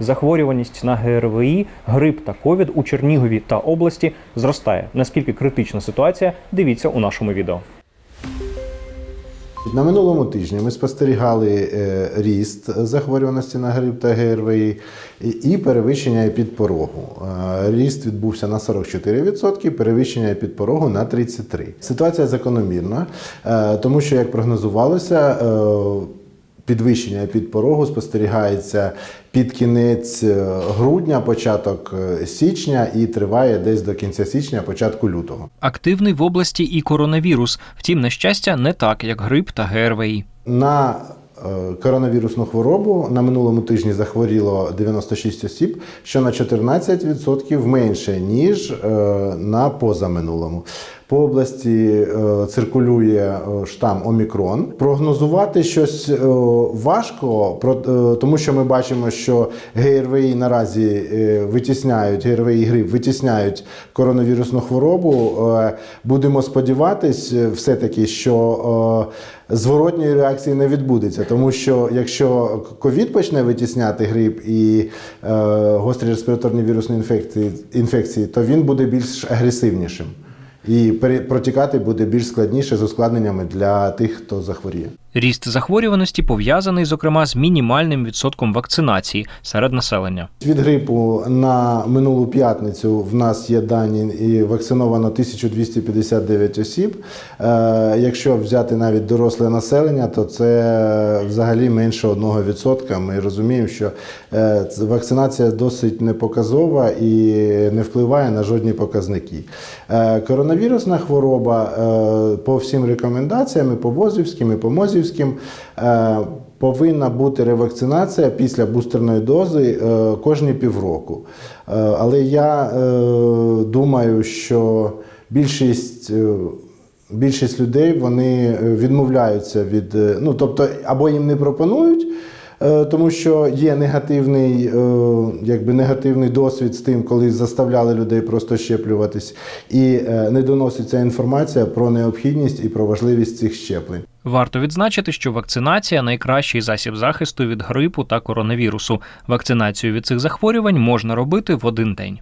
захворюваність на ГРВІ, грип та ковід у Чернігові та області зростає. Наскільки критична ситуація? Дивіться у нашому відео. На минулому тижні ми спостерігали е, ріст захворюваності на грип та ГРВІ і- перевищення епідпорогу. Е, Ріст відбувся на 44%, перевищення епідпорогу на 33%. Ситуація закономірна, е, тому що, як прогнозувалося, Підвищення підпорогу спостерігається під кінець е, грудня, початок е, січня і триває десь до кінця січня, початку лютого. Активний в області і коронавірус. Втім, на щастя, не так, як грип та ГРВІ. На е, коронавірусну хворобу на минулому тижні захворіло 96 осіб, що на 14% менше, ніж на позаминулому. По області е, циркулює е, штам Омікрон. Прогнозувати щось е, важко, тому що ми бачимо, що ГРВІ наразі витісняють, ГРВІ грип витісняють коронавірусну хворобу. Будемо сподіватись, е, все-таки, що зворотньої реакції не відбудеться, тому що якщо ковід почне витісняти грип і гострі респіраторні вірусні інфекції, інфекції, то він буде більш агресивнішим. І протікати буде більш складніше з ускладненнями для тих, хто захворіє. Ріст захворюваності пов'язаний, зокрема, з мінімальним відсотком вакцинації серед населення. Від грипу на минулу п'ятницю в нас є дані і вакциновано 1259 осіб. Е, якщо взяти навіть доросле населення, то це взагалі менше 1%. Ми розуміємо, що е, вакцинація досить непоказова і не впливає на жодні показники. Е, коронавірусна хвороба по всім рекомендаціям, і по ВОЗівським, і по МОЗівським, е, повинна бути ревакцинація після бустерної дози е, кожні півроку. Е, Але я думаю, що більшість. Більшість людей вони відмовляються від, ну тобто, або їм не пропонують, тому що є негативний, е, якби негативний досвід з тим, коли заставляли людей просто щеплюватись, і е, не доноситься інформація про необхідність і про важливість цих щеплень. Варто відзначити, що вакцинація найкращий засіб захисту від грипу та коронавірусу. Вакцинацію від цих захворювань можна робити в один день.